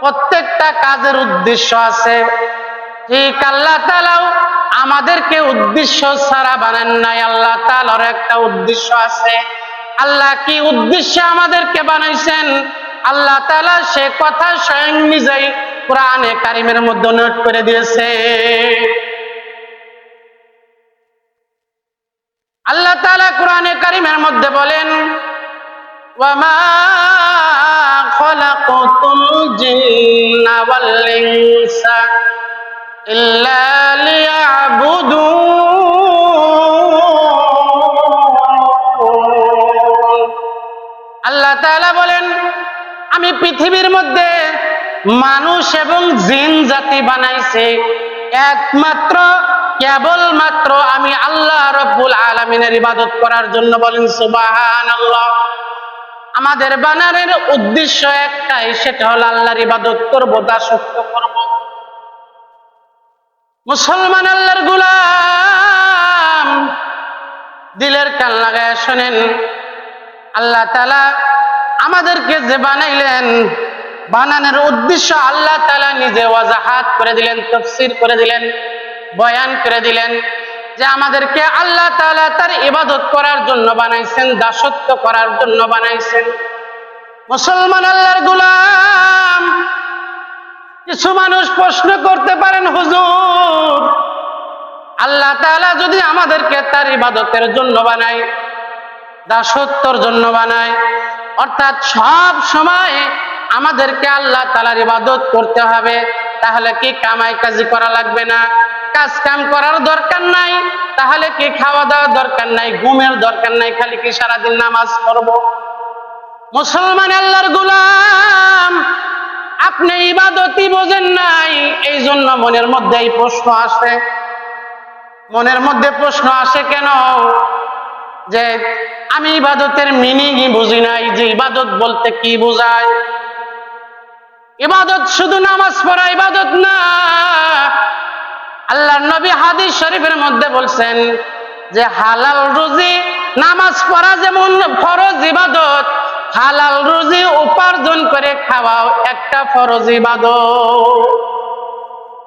প্রত্যেকটা কাজের উদ্দেশ্য আছে। ঠিক আল্লাহ আমাদেরকে উদ্দেশ্য ছাড়া বানান নাই। আল্লাহ তালার একটা উদ্দেশ্য আছে। আল্লাহ কি উদ্দেশ্যে আমাদেরকে বানাইছেন? আল্লাহ তালা সে কথা স্বয়ং নিজেই কোরআনে কারিমের মধ্যে নোট করে দিয়েছে। আল্লাহ তালা কোরআনে কারিমের মধ্যে বলেন ওয়ামা الجن والإنس إلا ليعبدون আল্লাহ তাআলা বলেন আমি পৃথিবীর মধ্যে মানুষ এবং জিন জাতি বানাইছে একমাত্র কেবলমাত্র আমি আল্লাহ রব্বুল আলমিনের ইবাদত করার জন্য বলেন সুবাহান আল্লাহ আমাদের বানারের উদ্দেশ্য একটাই, সেটা হলো আল্লাহর ইবাদত করব দাসত্ব করব। মুসলমান আল্লাহর গুলাম, দিলের কান লাগায় শোনেন, আল্লাহ তালা আমাদেরকে যে বানাইলেন, বানানোর উদ্দেশ্য আল্লাহ তালা নিজে ওয়াজাহাত করে দিলেন, তফসির করে দিলেন, বয়ান করে দিলেন। যে আমাদেরকে আল্লাহ তালা তার ইবাদত করার জন্য বানাইছেন, দাসত্ব করার জন্য বানাইছেন। মুসলমান আল্লাহর গুলাম, কিছু মানুষ প্রশ্ন করতে পারেন, হুজুর, আল্লাহ তাআলা যদি আমাদেরকে তার ইবাদতের জন্য বানায়, দাসত্বর জন্য বানায়, অর্থাৎ সব সময় আমাদেরকে আল্লাহ তালার ইবাদত করতে হবে, তাহলে কি কামাই কাজি করা লাগবে না? কাজ কাম করার দরকার নাই। তাহলে কি খাওয়া দাওয়ার দরকার নাই, ঘুমের দরকার নাই, খালি কি সারাদিন নামাজ পড়ব? মুসলমান আল্লাহর গুলাম, আপনি ইবাদতই বোঝেন নাই এই জন্য মনের মধ্যে এই প্রশ্ন আসে। মনের মধ্যে প্রশ্ন আসে কেন? যে আমি ইবাদতের মিনিংই বুঝি নাই, যে ইবাদত বলতে কি বোঝায়? ইবাদত শুধু নামাজ পড়া ইবাদত না আল্লাহর নবী হাদিস শরীফের মধ্যে বলছেন যে, হালাল রুজি নামাজ পড়া যেমন ফরজ ইবাদত, হালাল রুজি উপার্জন করে খাওয়াও একটা ফরজ ইবাদত।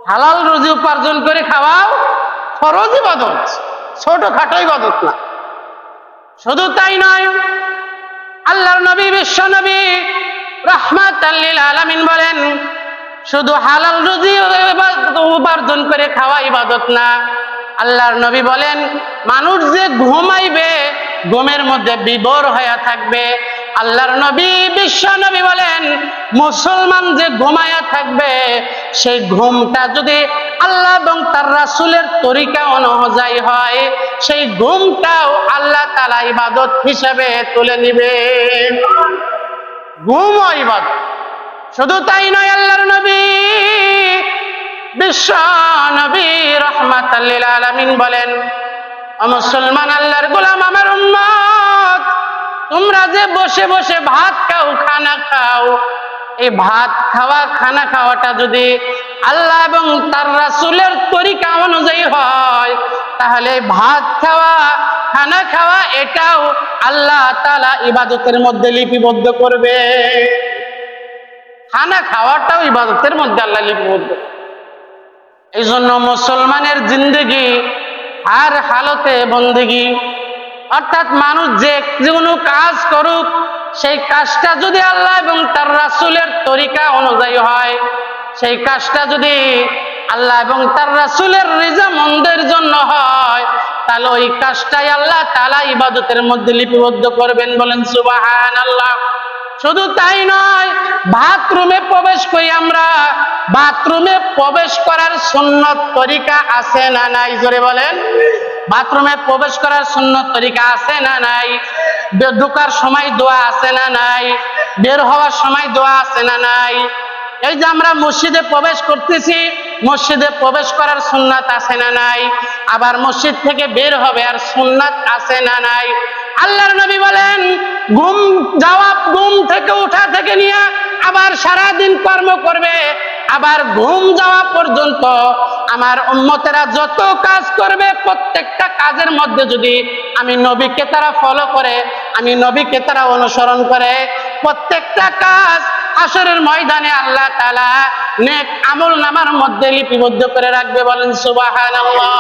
হালাল রুজি উপার্জন করে খাওয়াও ফরজ ইবাদত ছোট খাটো ইবাদত না। শুধু তাই নয়, আল্লাহর নবী, বিশ্ব নবী রহমাত আলামিন বলেন শুধু হালাল রুজি উপার্জন করে খাওয়া ইবাদত না। আল্লাহর নবী বলেন, মানুষ যে ঘুমাইবে, ঘুমের মধ্যে বিবর হয়ে থাকবে। আল্লাহর নবী, বিশ্ব নবী বলেন, মুসলমান যে ঘুমায়া থাকবে, সেই ঘুমটা যদি আল্লাহ এবং তার রাসুলের তরিকা অনুযায়ী হয়, সেই ঘুমটাও আল্লাহ তালা ইবাদত হিসেবে তুলে নিবে। ঘুম ইবাদত। শুধু তাই নয় আল্লাহর নবী, বিশ্ব নবী রহমাত আলামিন বলেন মুসলমান আল্লাহর গোলাম আমার উম্মত, তোমরা যে বসে বসে ভাত খাও, খানা খাও, এই ভাত খাওয়া, খানা খাওয়াটা যদি আল্লাহ এবং তার রাসুলের তরিকা অনুযায়ী হয়, তাহলে ভাত খাওয়া, খানা খাওয়া এটাও আল্লাহ তালা ইবাদতের মধ্যে লিপিবদ্ধ করবে। খানা খাওয়াটাও ইবাদতের মধ্যে আল্লাহ লিপিবদ্ধ এই জন্য মুসলমানের জিন্দগি আর হালতে বন্দিগি। অর্থাৎ মানুষ যে কোনো কাজ করুক, সেই কাজটা যদি আল্লাহ এবং তার রাসুলের তরিকা অনুযায়ী হয়, সেই কাজটা যদি আল্লাহ এবং তার রাসুলের রিজা মন্দের জন্য হয়, তাহলে ওই কাজটাই আল্লাহ তালা ইবাদতের মধ্যে লিপিবদ্ধ করবেন বলেন সুবাহান আল্লাহ শুধু তাই নয় বাথরুমে প্রবেশ করি আমরা। বাথরুমে প্রবেশ করার সুন্নত তরিকা আছে না নাই? জোরে বলেন। বাথরুমে প্রবেশ করার সুন্নত তরিকা আছে না নাই? ঢোকার সময় দোয়া আছে না নাই? বের হওয়ার সময় দোয়া আছে না নাই? এই যে আমরা মসজিদে প্রবেশ করতেছি, মসজিদে প্রবেশ করার সুন্নাত আছে না নাই? আবার মসজিদ থেকে বের হবে, আর সুন্নাত আছে না নাই? আল্লাহর নবী বলেন, ঘুম যাওয়া, ঘুম থেকে উঠা থেকে নিয়ে আবার সারা দিন কর্ম করবে। আবার ঘুম যাওয়া পর্যন্ত আমার উম্মতেরা যত কাজ করবে, প্রত্যেকটা কাজের মধ্যে যদি আমি নবীকে তারা ফলো করে, আমি নবীকে তারা অনুসরণ করে, প্রত্যেকটা কাজ আসরের ময়দানে আল্লাহ তাআলা নেক আমল নামার মধ্যে লিপিবদ্ধ করে রাখবে বলেন, সুবহানাল্লাহ।